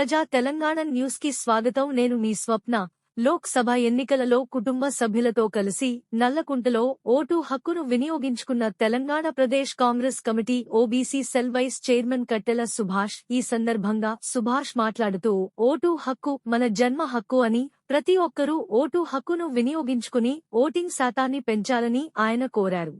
ప్రజా తెలంగాణ న్యూస్కి స్వాగతం. నేను మీ స్వప్న. లోక్ సభ ఎన్నికలలో కుటుంబ సభ్యులతో కలిసి నల్లకుంటలో ఓటు హక్కును వినియోగించుకున్న Telangana Pradesh Congress committee OBC cell vice chairman Kattela Subhash ఈ సందర్భంగా సుభాష్ మాట్లాడుతూ ఓటు హక్కు మన జన్మ హక్కు అని ప్రతి ఒక్కరూ ఓటు హక్కును వినియోగించుకుని ఓటింగ్ శాతాన్ని పెంచాలని ఆయన కోరారు.